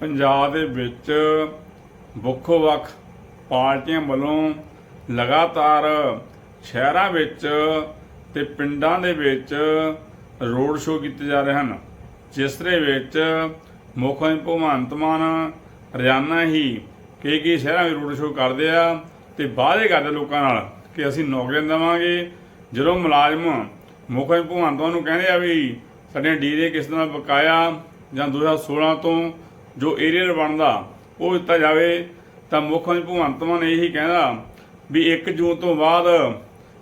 ਪੰਜਾਬ ਦੇ ਵਿੱਚ ਵੱਖੋ ਵੱਖ ਪਾਰਟੀਆਂ ਵੱਲੋਂ ਲਗਾਤਾਰ ਸ਼ਹਿਰਾਂ ਵਿੱਚ ਤੇ ਪਿੰਡਾਂ ਦੇ ਵਿੱਚ ਰੋਡ ਸ਼ੋਅ ਕੀਤੇ ਜਾ ਰਹੇ ਹਨ, ਜਿਸ ਦੇ ਵਿੱਚ ਮੁੱਖ ਮੰਤਰੀ ਭਗਵੰਤ ਮਾਨ, ਰੋਜ਼ਾਨਾ ਹੀ ਕਈ ਕਈ ਸ਼ਹਿਰਾਂ ਵਿੱਚ ਰੋਡ ਸ਼ੋਅ ਕਰਦੇ ਆ ਤੇ ਵਾਅਦੇ ਕਰਦੇ ਲੋਕਾਂ ਨਾਲ ਕਿ ਅਸੀਂ ਨੌਕਰੀਆਂ ਦੇਵਾਂਗੇ। ਜਦੋਂ ਮੁਲਾਜ਼ਮ ਮੁੱਖ ਮੰਤਰੀ ਭਗਵੰਤ ਮਾਨ ਨੂੰ ਕਹਿੰਦੇ ਆ ਵੀ ਸਾਡੇ ਡੀਰੇ ਕਿਸ ਤਰ੍ਹਾਂ ਬਕਾਇਆ ਜਾਂ 2016 ਤੋਂ ਜੋ ਏਰੀਅਰ ਬਣਦਾ, ਉਹ ਦਿੱਤਾ ਜਾਵੇ, ਤਾਂ ਮੁੱਖ ਮੰਤਰੀ ਭਗਵੰਤ ਮਾਨ ਇਹੀ ਕਹਿੰਦਾ ਵੀ 1 ਜੂਨ ਤੋਂ ਬਾਅਦ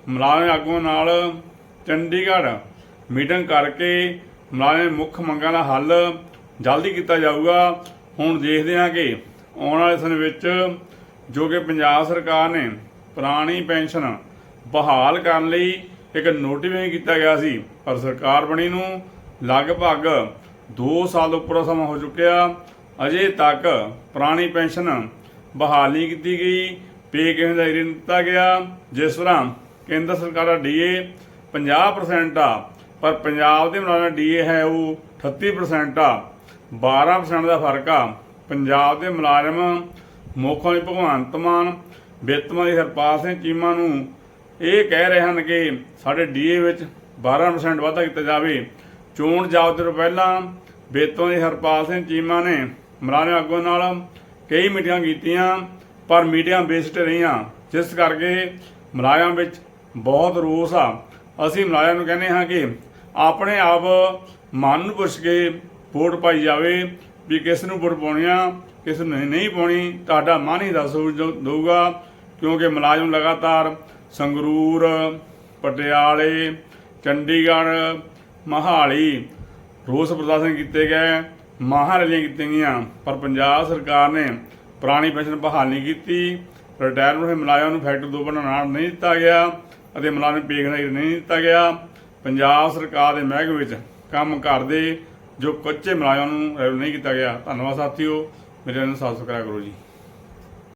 ਮੁਲਾਜ਼ਮ ਆਗੂਆਂ ਨਾਲ ਚੰਡੀਗੜ੍ਹ ਮੀਟਿੰਗ ਕਰਕੇ ਮੁਲਾਜ਼ਮ ਮੁੱਖ ਮੰਗਾਂ ਦਾ ਹੱਲ ਜਲਦੀ ਕੀਤਾ ਜਾਊਗਾ। ਹੁਣ ਦੇਖਦੇ ਹਾਂ ਕਿ ਆਉਣ ਵਾਲੇ ਸਮੇਂ ਵਿੱਚ ਜੋ ਕਿ ਪੰਜਾਬ ਸਰਕਾਰ ਨੇ ਪੁਰਾਣੀ ਪੈਨਸ਼ਨ ਬਹਾਲ ਕਰਨ ਲਈ ਇੱਕ ਨੋਟੀਫਿਕੇਸ਼ਨ ਕੀਤਾ ਗਿਆ ਸੀ, ਪਰ ਸਰਕਾਰ ਬਣੀ ਨੂੰ ਲਗਭਗ 2 ਸਾਲ ਤੋਂ ਉੱਪਰ ਸਮਾਂ ਹੋ ਚੁੱਕਿਆ। ਅਜੇ ਤੱਕ ਪੁਰਾਣੀ ਪੈਨਸ਼ਨ ਬਹਾਲ ਨਹੀਂ ਕੀਤੀ ਗਈ। ਪੇ ਕਿਵੇਂ ਦਾ ਨਹੀਂ ਦਿੱਤਾ ਗਿਆ। ਜਿਸ ਤਰ੍ਹਾਂ ਕੇਂਦਰ ਸਰਕਾਰ ਦਾ ਡੀਏ 50% ਆ, ਪਰ ਪੰਜਾਬ ਦੇ ਮੁਲਾਜ਼ਮਾਂ ਦਾ ਡੀਏ ਹੈ ਉਹ 38% ਆ। 12% ਦਾ ਫ਼ਰਕ ਆ। ਪੰਜਾਬ ਦੇ ਮੁਲਾਜ਼ਮ, ਮੁੱਖ ਮੰਤਰੀ ਭਗਵੰਤ ਮਾਨ ਵਿੱਤ ਮੰਤਰੀ ਹਰਪਾਲ ਸਿੰਘ ਚੀਮਾ ਨੂੰ ਇਹ ਕਹਿ ਰਹੇ ਹਨ ਕਿ ਸਾਡੇ ਡੀਏ ਵਿੱਚ 12% ਵਾਧਾ ਕੀਤਾ ਜਾਵੇ। ਚੋਣ ਜਾਬਤੇ ਤੋਂ ਪਹਿਲਾਂ ਵਿੱਤ ਮੰਤਰੀ ਹਰਪਾਲ ਸਿੰਘ ਚੀਮਾ ਨੇ ਮੁਲਾਜ਼ਮ ਆਗੂਆਂ ਨਾਲ ਕਈ ਮੀਟਿੰਗਾਂ ਕੀਤੀਆਂ, ਪਰ ਮੀਟਿੰਗਾਂ ਬੇਸਡ ਰਹੀਆਂ। ਜਿਸ ਕਰਕੇ ਮੁਲਾਜ਼ਮਾਂ ਵਿੱਚ ਬਹੁਤ ਰੋਸ ਆ। ਅਸੀਂ ਮੁਲਾਜ਼ਮਾਂ ਨੂੰ ਕਹਿੰਦੇ ਹਾਂ ਕਿ ਆਪਣੇ ਆਪ ਮਨ ਨੂੰ ਪੁੱਛ ਕੇ ਵੋਟ ਪਾਈ ਜਾਵੇ ਵੀ ਕਿਸ ਨੂੰ ਵੋਟ ਪਾਉਣੀ ਆ, ਕਿਸ ਨੂੰ ਨਹੀਂ- ਪਾਉਣੀ। ਤੁਹਾਡਾ ਮਨ ਹੀ ਦੱਸ ਦਊਗਾ, ਕਿਉਂਕਿ ਮੁਲਾਜ਼ਮ ਲਗਾਤਾਰ ਸੰਗਰੂਰ, ਪਟਿਆਲੇ, ਚੰਡੀਗੜ੍ਹ, ਮਹਾਲੀ ਰੋਸ ਪ੍ਰਦਰਸ਼ਨ ਕੀਤੇ ਗਏ। ਮਹਾਂ ਰੈਲੀਆਂ ਕੀਤੀਆਂ ਗਈਆਂ, ਪਰ ਪੰਜਾਬ ਸਰਕਾਰ ਨੇ ਪੁਰਾਣੀ ਪੈਨਸ਼ਨ ਬਹਾਲ ਨਹੀਂ ਕੀਤੀ। ਰਿਟਾਇਰਮੈਂਟ ਹੋਏ ਮੁਲਾਜ਼ਮਾਂ ਨੂੰ ਫੈਕਟਰ ਦੋ ਬਣਾਉਣਾ ਨਹੀਂ ਦਿੱਤਾ ਗਿਆ ਅਤੇ ਮੁਲਾਜ਼ਮ ਪੇਖਣਾ ਨਹੀਂ ਦਿੱਤਾ ਗਿਆ। ਪੰਜਾਬ ਸਰਕਾਰ ਦੇ ਮਹਿਕਮੇ ਵਿੱਚ ਕੰਮ ਕਰਦੇ ਜੋ ਕੱਚੇ ਮੁਲਾਜ਼ਮਾਂ ਨੂੰ ਰੈਗੂਲਰ ਨਹੀਂ ਕੀਤਾ ਗਿਆ। ਧੰਨਵਾਦ ਸਾਥੀਓ, ਮੇਰੇ ਨਾਲ ਸਬਸਕ੍ਰਾਈਬ ਕਰੋ ਜੀ।